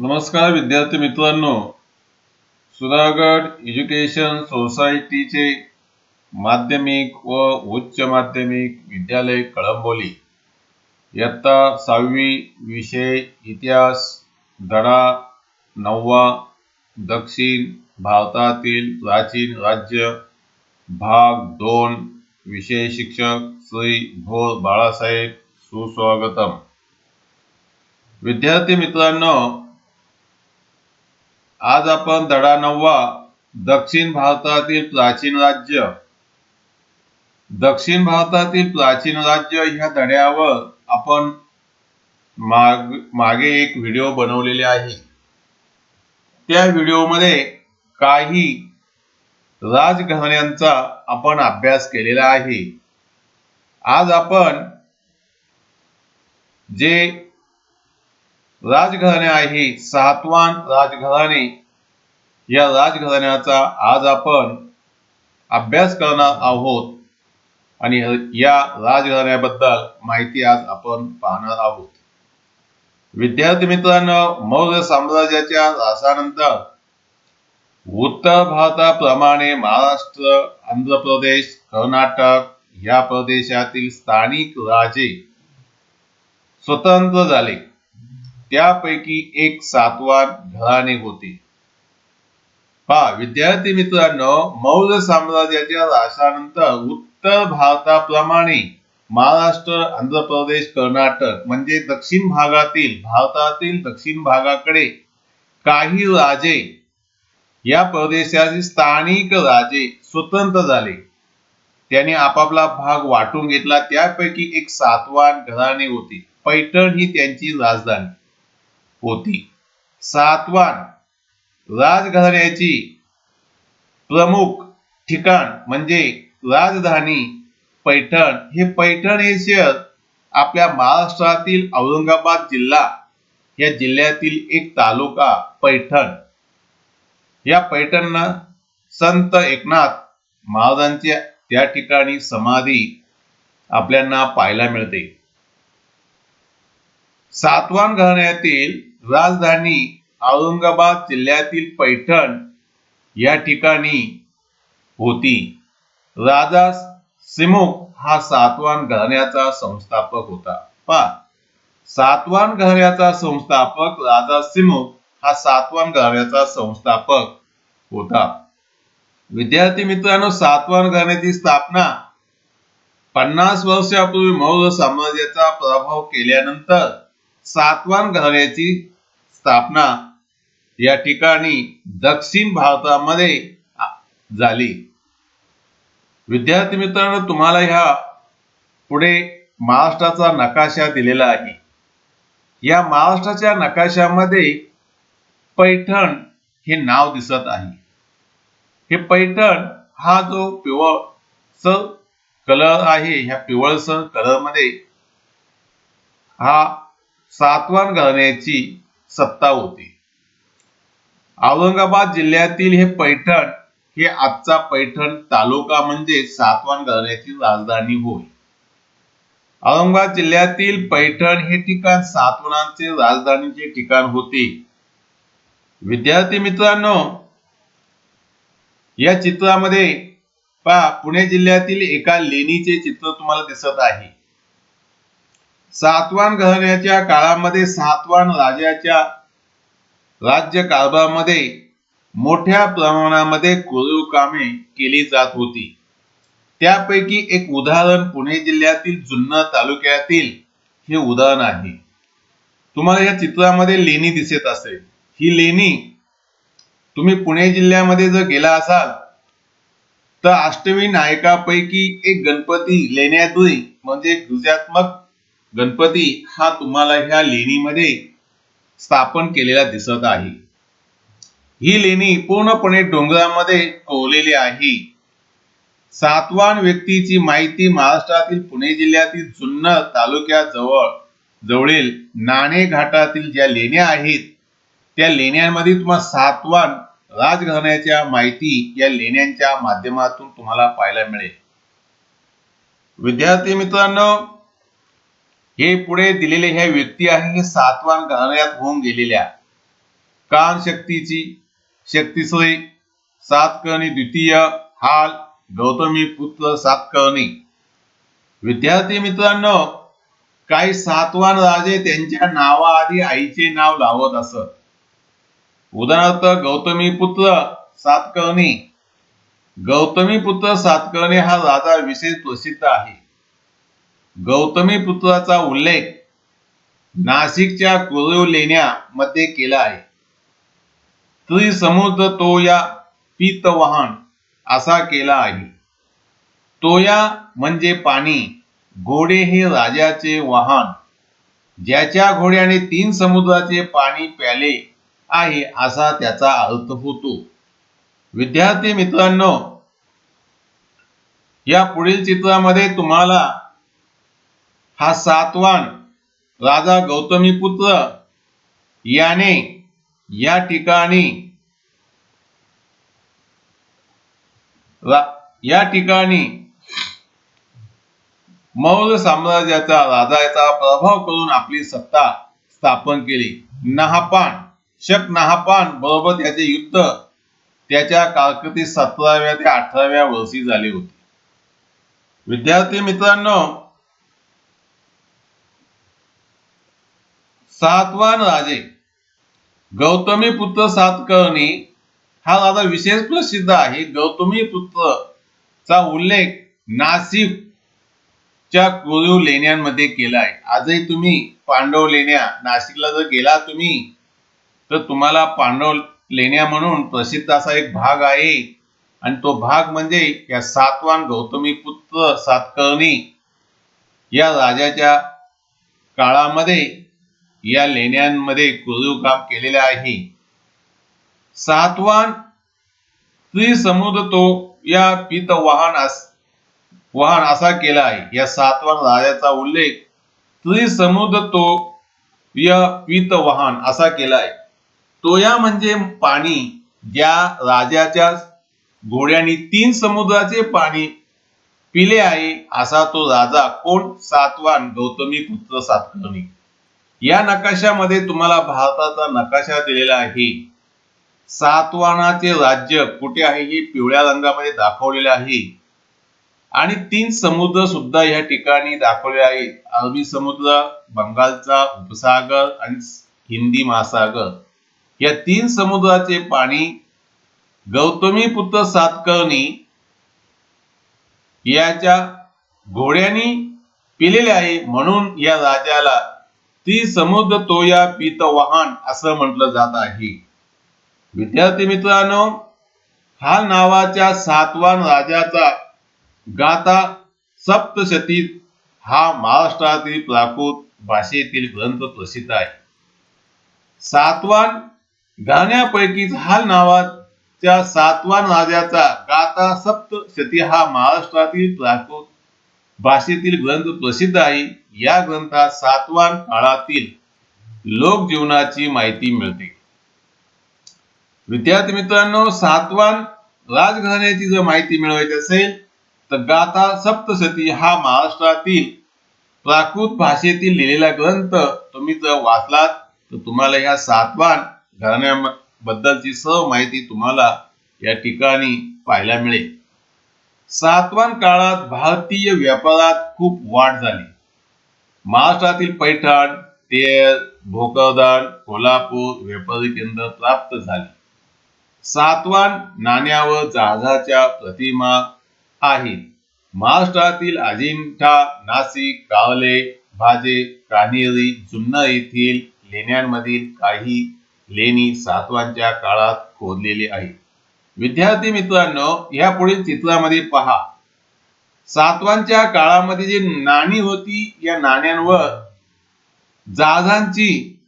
नमस्कार विद्यार्थी मित्रांनो. सुधागड एज्युकेशन सोसायटीचे माध्यमिक व उच्च माध्यमिक विद्यालय कळंबोली. इयत्ता सहावी विषय इतिहास धडा नववा दक्षिण भारतातील प्राचीन राज्य भाग दोन विषय शिक्षक श्री भोर बाळासाहेब सुस्वागतम. विद्यार्थी मित्रांनो आज आपण धडा नववा दक्षिण भारतातील प्राचीन राज्य दक्षिण भारतातील प्राचीन राज्य ह्या धड्यावर आपण माग मागे एक व्हिडिओ बनवलेले आहे. त्या व्हिडिओमध्ये काही राजघराण्यांचा आपण अभ्यास केलेला आहे. आज आपण जे राजघराणे आहे सातवान राजघराणे या राजघराण्याचा आज आपण अभ्यास करणार आहोत. आणि या राजघराण्याबद्दल माहिती आज आपण पाहणार आहोत. विद्यार्थी मित्रांनो मौर्य साम्राज्याच्या रासानंतर उत्तर भारताप्रमाणे महाराष्ट्र आंध्र प्रदेश कर्नाटक या प्रदेशातील स्थानिक राजे स्वतंत्र झाले. त्यापैकी एक सातवान घराणे होते. पहा विद्यार्थी मित्रांनो मौर्य साम्राज्याच्या राशानंतर उत्तर भारताप्रमाणे महाराष्ट्र आंध्र प्रदेश कर्नाटक म्हणजे दक्षिण भागातील भारतातील दक्षिण भागाकडे काही राजे या प्रदेशातील स्थानिक राजे स्वतंत्र झाले. त्यांनी आपापला भाग वाटून घेतला त्यापैकी एक सातवान घराणे होते. पैठण ही त्यांची राजधानी. होती. सातवान राजघराण्याची प्रमुख ठिकाण म्हणजे राजधानी पैठण. हे पैठण हे शहर आपल्या महाराष्ट्रातील औरंगाबाद जिल्हा या जिल्ह्यातील एक तालुका पैठण. या पैठणना संत एकनाथ महाराजांच्या त्या ठिकाणी समाधी आपल्याला पाहायला मिळते. सातवान घराण्यातील राजधानी औरंगाबाद जिल्ह्यातील पैठण या ठिकाणी होती. राजा सिमुख हा सातवान घराण्याचा संस्थापक होता. पा सातवान घराण्याचा संस्थापक राजा सिमुख हा सातवान घराण्याचा संस्थापक होता. विद्यार्थी मित्रांनो सातवान घराण्याची स्थापना पन्नास वर्षापूर्वी मौर्य साम्राज्याचा प्रभाव केल्यानंतर सातवान घराण्याची स्थापना या ठिकाणी दक्षिण भारतामध्ये झाली. विद्यार्थी मित्रांनो तुम्हाला ह्या पुढे महाराष्ट्राचा नकाशा दिलेला आहे. या महाराष्ट्राच्या नकाशामध्ये पैठण हे नाव दिसत आहे. हे पैठण हा जो पिवळसर कलर आहे ह्या पिवळसर कलरमध्ये हा सातवान घराण्याची सत्ता होती. औरंगाबाद जिल्ह्यातील हे पैठण हे आजचा पैठण तालुका म्हणजे सातवान घराण्याची राजधानी होय. औरंगाबाद जिल्ह्यातील पैठण हे ठिकाण सातवानांचे राजधानीचे ठिकाण होते. विद्यार्थी मित्रांनो या चित्रामध्ये पहा पुणे जिल्ह्यातील एका लेणीचे चित्र तुम्हाला दिसत आहे. सातवान घराण्याच्या काळामध्ये सातवान राजाच्या राज्य कारभारामध्ये मोठ्या प्रमाणामध्ये कोरीव कामे केली जात होती. त्यापैकी एक उदाहरण पुणे जिल्ह्यातील जुन्नर तालुक्यातील हे उदाहरण आहे. तुम्हाला या चित्रामध्ये लेणी दिसत असेल. ही लेणी तुम्ही पुणे जिल्ह्यामध्ये जर गेला असाल तर अष्टमी नायकापैकी एक गणपती लेण्याद्री म्हणजे गुजरात्मक गणपती हा तुम्हाला ह्या लेणीमध्ये स्थापन केलेला दिसत आहे. ही लेणी पूर्णपणे डोंगरामध्ये कोवलेली आहे. सातवान व्यक्तीची माहिती महाराष्ट्रातील पुणे जिल्ह्यातील जुन्नर तालुक्याजवळ जवळील नाणे घाटातील ज्या लेण्या आहेत त्या लेण्यांमध्ये तुम्हाला सातवान राजघराण्याच्या माहिती या लेण्यांच्या माध्यमातून तुम्हाला पाहायला मिळेल. विद्यार्थी मित्रांनो हे पुढे दिलेले ह्या व्यक्ती आहे हे सातवान घराण्यात होऊन गेलेल्या. कान शक्तीची शक्तिश्री सातकर्णी द्वितीय हाल गौतमी पुत्र सातकर्णी विद्यार्थी मित्रांनो काही सातवान राजे त्यांच्या नावाआधी आईचे नाव लावत असत. उदाहरणार्थ गौतमी पुत्र सातकर्णी गौतमी पुत्र सातकर्णी हा राजा विशेष प्रसिद्ध आहे. गौतमी पुत्राचा उल्लेख नाशिकच्या कुरव लेण्यामध्ये केला आहे. त्रिसमुद्र तो या पीतवाहन असा केला आहे. तोया म्हणजे पाणी. घोडे हे राजाचे वाहन. ज्याच्या घोड्याने तीन समुद्राचे पाणी प्याले आहे असा त्याचा अर्थ होतो. विद्यार्थी मित्रांनो या पुढील चित्रामध्ये तुम्हाला हा सातवान राजा गौतमीपुत्र याने या ठिकाणी या ठिकाणी मौर्य साम्राज्याचा राजाचा प्रभाव करून आपली सत्ता स्थापन केली. नहापान शक नहापान बरोबर त्याचे युद्ध त्याच्या कारकिर्दीत सतराव्या ते अठराव्या वर्षी झाले होते. विद्यार्थी मित्रांनो सातवान राजे. गौतमी पुत्र सातकर्णी हा राजा विशेष प्रसिद्ध आहे. गौतमी पुत्र चा उल्लेख नाशिक च्या कोरीव लेण्यांमध्ये केला आहे. आजही तुम्ही पांडव लेण्या नाशिकला जर गेला तुम्ही तर तुम्हाला पांडव लेण्या म्हणून प्रसिद्ध असा एक भाग आहे. आणि तो भाग म्हणजे या सातवान गौतमी पुत्र सातकर्णी या राजाच्या काळामध्ये या लेण्यांमध्ये कोरीव काम केलेले आहे. सातवान त्रिसमुद्र तो या पित वाहन अस वाहन असा केला आहे. या सातवान राजाचा उल्लेख त्रिसमुद्र तो या पित वाहन असा केला आहे. तो या म्हणजे पाणी ज्या राजाच्या घोड्याने तीन समुद्राचे पाणी पिले आहे असा तो राजा कोण? सातवान गौतमी पुत्र सातकर्णी या नकाशामध्ये तुम्हाला भारताचा नकाशा दिलेला आहे. सातवानाचे राज्य कुठे आहे हे पिवळ्या रंगामध्ये दाखवलेले आहे. आणि तीन समुद्र सुद्धा या ठिकाणी दाखवले आहे. अरबी समुद्र बंगालचा उपसागर आणि हिंदी महासागर. या तीन समुद्राचे पाणी गौतमी पुत्र सातकर्णी याच्या घोड्यानी पिलेले आहे. म्हणून या राजाला ती समुद्र तो या पीत वाहन असं म्हटलं जात आहे. विद्यार्थी मित्रांनो हा नावाच्या सातवान राजाचा गाथा सप्तशतीत हा महाराष्ट्रातील प्राकृत भाषेतील ग्रंथ प्रसिद्ध आहे. सातवान गाण्यापैकीच हा नावाच्या सातवान राजाचा गाथा सप्तशती हा महाराष्ट्रातील प्राकृत भाषेतील ग्रंथ प्रसिद्ध आहे. या ग्रंथात सातवान काळातील लोकजीवनाची माहिती मिळते. विद्यार्थी मित्रांनो सातवान राजघराण्याची जर माहिती मिळवायची असेल तर गाथा सप्तशती हा महाराष्ट्रातील प्राकृत भाषेतील लिहिलेला ग्रंथ तुम्ही जर वाचलात तर तुम्हाला या सातवान घराण्याबद्दलची सर्व माहिती तुम्हाला या ठिकाणी पाहायला मिळेल. सातवान काळात भारतीय व्यापारात खूप वाढ झाली. महाराष्ट्रातील पैठण तेर भोकरदान कोल्हापूर व्यापारी केंद्र प्राप्त झाली. सातवान नाण्यावर जहाजाच्या प्रतिमा आहेत. महाराष्ट्रातील अजिंठा नाशिक कावले भाजे कान्हेरी जुन्नर येथील लेण्यांमधील काही लेणी सातवांच्या काळात खोदलेली आहेत. विद्यार्थी मित्रांनो या पुढील चित्रामध्ये पहा. सातवांच्या काळामध्ये जी नाणी होती या नाण्यांवर जहाजांची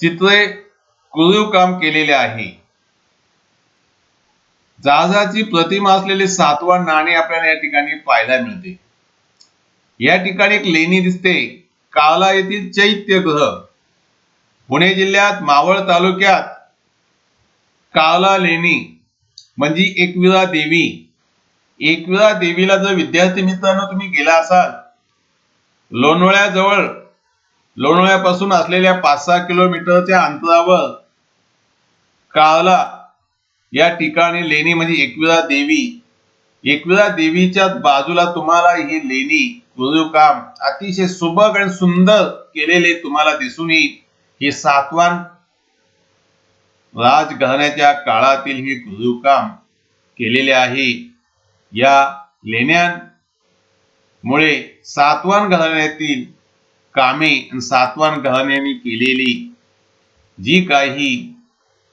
चित्रे कोरीव काम केलेले आहे. जहाजाची प्रतिमा असलेले सातवा नाणे आपल्याला या ठिकाणी पाहायला मिळते. या ठिकाणी एक लेणी दिसते. काला येथील चैत्यग्रह पुणे जिल्ह्यात मावळ तालुक्यात काला लेणी म्हणजे एकविरा देवी. एकविरा देवीला जर विद्यार्थी मित्रांनो तुम्ही गेला असाल लोणवळ्याजवळ लोणवळ्यापासून असलेल्या पाच सहा किलोमीटरच्या अंतरावर काळला या ठिकाणी लेणी म्हणजे एकविरा देवी. एकविरा देवीच्या बाजूला तुम्हाला ही लेणी काम अतिशय सुबक आणि सुंदर केलेले तुम्हाला दिसून येईल. हे सातवान राजघराण्याच्या काळातील हे कोरीव काम केलेले आहे. या लेण्यांमुळे सातवान घराण्यातील कामे सातवान घराण्याने केलेली जी काही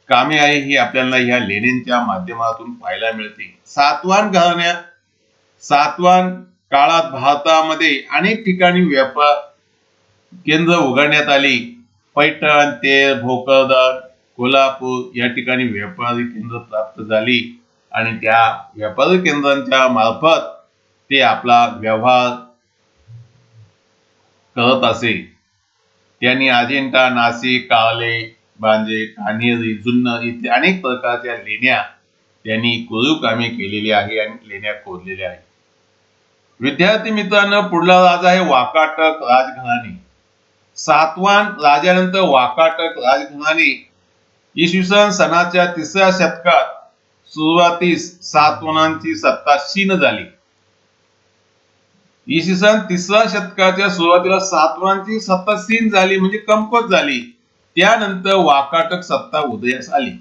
कामे आहे ही आपल्याला ह्या लेण्यांच्या माध्यमातून पाहायला मिळते. सातवान घराण्या सातवान काळात भारतामध्ये अनेक ठिकाणी व्यापार केंद्र उघडण्यात आली. पैठण तेर भोकरदन कोल्हापूर या ठिकाणी व्यापारी केंद्र प्राप्त झाली आणि त्या व्यापारी केंद्रांच्या मार्फत ते आपला व्यवहार करत असे. त्यांनी अजिंठा नाशिक काळे बांजे कान्हेरी जुन्नर इथे अनेक प्रकारच्या लेण्या त्यांनी कोरीव कामे केलेली आहे आणि लेण्या कोरलेल्या आहेत. विद्यार्थी मित्रांनो पुढला राजा आहे वाकाटक राजघराणे. सातवान राजानंतर वाकाटक राजघराणे इसवी सन सणाच्या तिसऱ्या शतकात सुरुवातीस सातवनांची सत्ता क्षीण झाली. इसवी सन तिसऱ्या शतकाच्या सुरुवातीला सातवनांची सत्ता क्षीण झाली म्हणजे कमकुवत झाली. त्यानंतर वाकाटक सत्ता उदयास आली.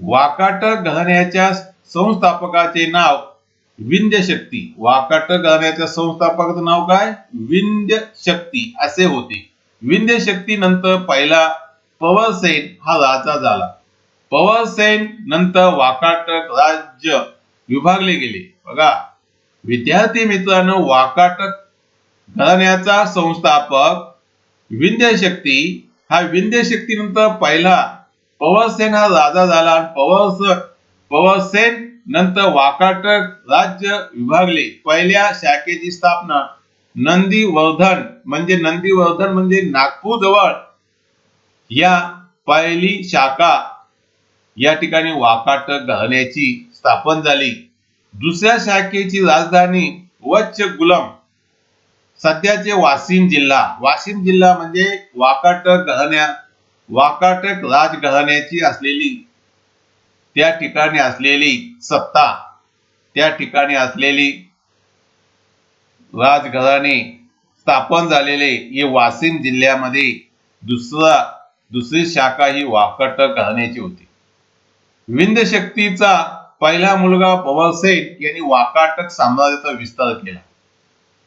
वाकाटक घराण्याच्या संस्थापकाचे नाव विंध्य शक्ती. वाकाटक घराण्याच्या संस्थापकाचं नाव काय? विंध्य शक्ती असे होते. विंध्य शक्ती नंतर पहिला पवरसेन हा राजा झाला. पवरसेन नंतर वाकाटक राज्य विभागले गेले. बघा विद्यार्थी मित्रांनो वाकाटक घराण्याचा संस्थापक विंध्य शक्ती हा विंध्य शक्ती नंतर पहिला पवरसेन हा राजा झाला आणि पवर पवरसेन नंतर वाकाटक राज्य विभागले. पहिल्या शाखेची स्थापना नंदीवर्धन म्हणजे नंदीवर्धन म्हणजे नागपूर जवळ या पहिली शाखा या ठिकाणी वाकाटक गहण्याची स्थापन झाली. दुसऱ्या शाखेची राजधानी वच्च गुलम सध्याचे वाशिम जिल्हा. वाशिम जिल्हा म्हणजे वाकाटक गहण्या वाकाटक राजघराण्याची असलेली त्या ठिकाणी असलेली सत्ता त्या ठिकाणी असलेली राजघराणे स्थापन झालेले हे वाशिम जिल्ह्यामध्ये दुसरा दुसरी शाखा ही वाकट घराण्याची होती. विंध्यशक्तीचा पहिला मुलगा पवरसेन यांनी वाकाटक साम्राज्याचा विस्तार केला.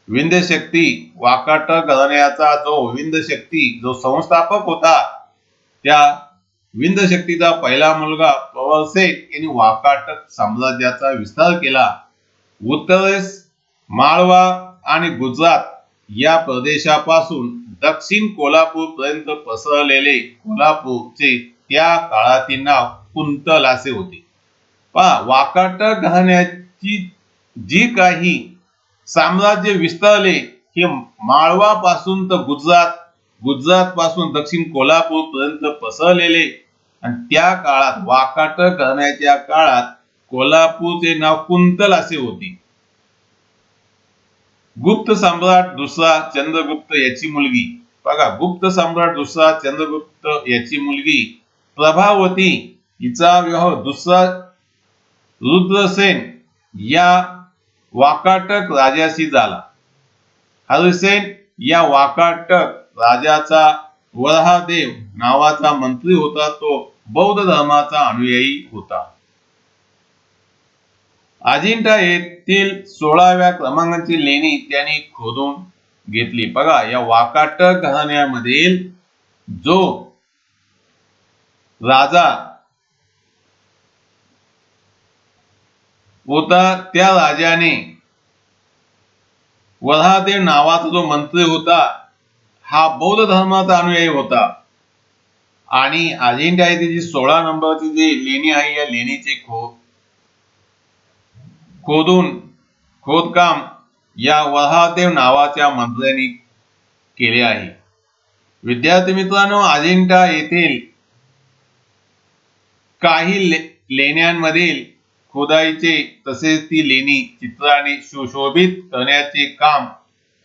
विंध्यशक्ती वाकाटक घराण्याचा जो विंध्य शक्ती जो संस्थापक होता त्या विंध्य शक्तीचा पहिला मुलगा पवरसेन यांनी वाकाटक साम्राज्याचा विस्तार केला. उत्तरेस माळवा आणि गुजरात या प्रदेशापासून दक्षिण कोल्हापूर पर्यंत पसरलेले कोल्हापूरचे त्या काळातील नाव कुंतल असे होते. पहा वाकाट घाण्याची जी काही साम्राज्य विस्तारले हे माळवा पासून तर गुजरात गुजरात पासून दक्षिण कोल्हापूर पर्यंत पसरलेले आणि त्या काळात वाकाट घराण्याच्या काळात कोल्हापूरचे नाव कुंतल असे होते. गुप्त सम्राट दुसरा चंद्रगुप्त याची मुलगी. बघा गुप्त सम्राट दुसरा चंद्रगुप्त याची मुलगी. प्रभावती हिचा विवाह दुसरा रुद्रसेन या वाकाटक राजाशी झाला. हरिसेन या वाकाटक राजाचा वरहादेव नावाचा मंत्री होता तो बौद्ध धर्माचा अनुयायी होता. अजिंठा येथील सोळाव्या क्रमांकाची लेणी त्यांनी खोदून घेतली. बघा या वाकाट घराण्यामधील जो राजा होता त्या राजाने वल्हादेव नावाचा जो मंत्री होता हा बौद्ध धर्माचा अनुयायी होता. आणि अजिंठा येथे जी सोळा नंबरची जी लेणी आहे या लेणीचे खो खोदून खोदकाम या वहादेव नावाच्या मंत्र्यांनी केले आहे. विद्यार्थी मित्रांनो अजिंठा येथील काही ले लेण्यांमधील खोदाईचे तसेच ती लेणी चित्राने सुशोभित करण्याचे काम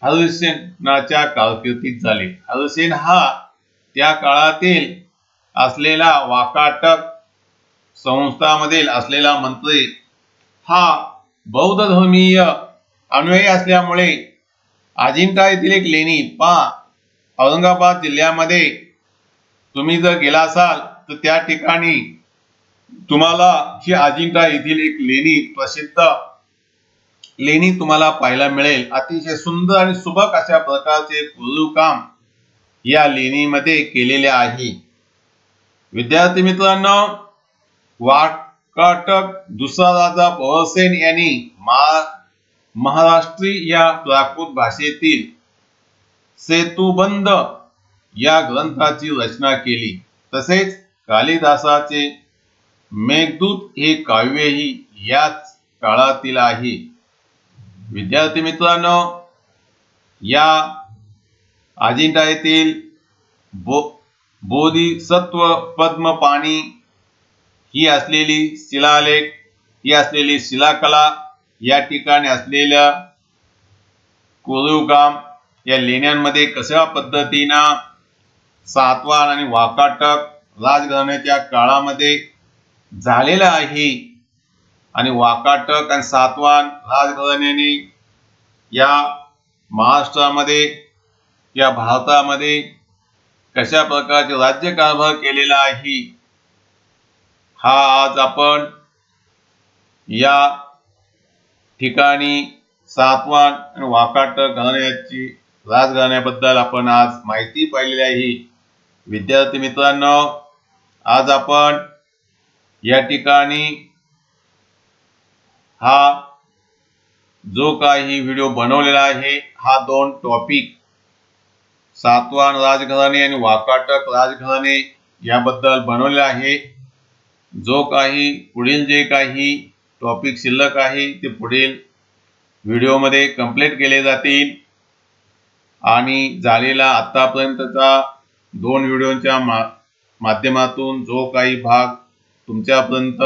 हरिसेनाच्या कारकिर्दीत झाले. हरिसेन हा त्या काळातील असलेला वाकाटक संस्थामधील असलेला मंत्री हा बौद्ध धर्मीय अन्वयी असल्यामुळे अजिंठा येथील एक लेणी पहा औरंगाबाद जिल्ह्यामध्ये तुम्ही जर गेला असाल तर त्या ठिकाणी तुम्हाला ही अजिंठा येथील एक लेणी प्रसिद्ध लेणी तुम्हाला पाहायला मिळेल. अतिशय सुंदर आणि सुबक अशा प्रकारचे कोरीव काम या लेणीमध्ये केलेले आहे. विद्यार्थी मित्रांनो वाट काटक दुसरा राजा पवरसेन यांनी महा महाराष्ट्री या प्राकृत भाषेतील सेतुबंद या ग्रंथाची रचना केली. तसेच कालिदासाचे मेघदूत हे काव्यही याच काळातील आहे. विद्यार्थी मित्रांनो या अजिंठा येथील बो बोधिसत्व पद्मपाणी ही असलेली शिलालेख ही असलेली शिलाकला या ठिकाणी असलेल्या कोरीवकाम या लेण्यांमध्ये कशा पद्धतीनं सातवान आणि वाकाटक राजघराण्याच्या काळामध्ये झालेलं आहे आणि वाकाटक आणि सातवान राजघराण्याने या महाराष्ट्रामध्ये या भारतामध्ये कशा प्रकारचे राज्यकारभार केलेला आहे हा आज आपण या ठिकाणी सातवान आणि वाकाटक घराण्याची राजघराण्याबद्दल आपण आज माहिती पाहिलेली आहे. विद्यार्थी मित्रांनो आज आपण या ठिकाणी हा जो काही व्हिडिओ बनवलेला आहे हा दोन टॉपिक सातवान राजघराणे आणि वाकाटक राजघराणे याबद्दल बनवलेला आहे. जो काही पुढील जे काही टॉपिक शिल्लक आहे ते पुढील व्हिडिओमध्ये कंप्लीट केले जातील. आणि झालेला आत्तापर्यंतचा दोन व्हिडिओच्या मा माध्यमातून जो काही भाग तुमच्यापर्यंत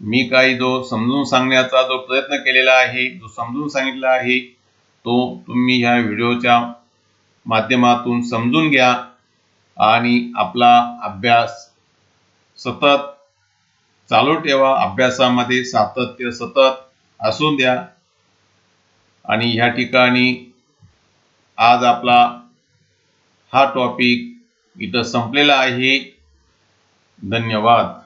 मी काही जो समजून सांगण्याचा जो प्रयत्न केलेला आहे जो समजून सांगितला आहे तो तुम्ही ह्या व्हिडिओच्या माध्यमातून समजून घ्या आणि आपला अभ्यास सतत चालू ठेवा अभ्यासामध्ये सातत्य सतत असून द्या. आणि ह्या ठिकाणी आज आपला हा टॉपिक इथं संपलेला आहे. धन्यवाद.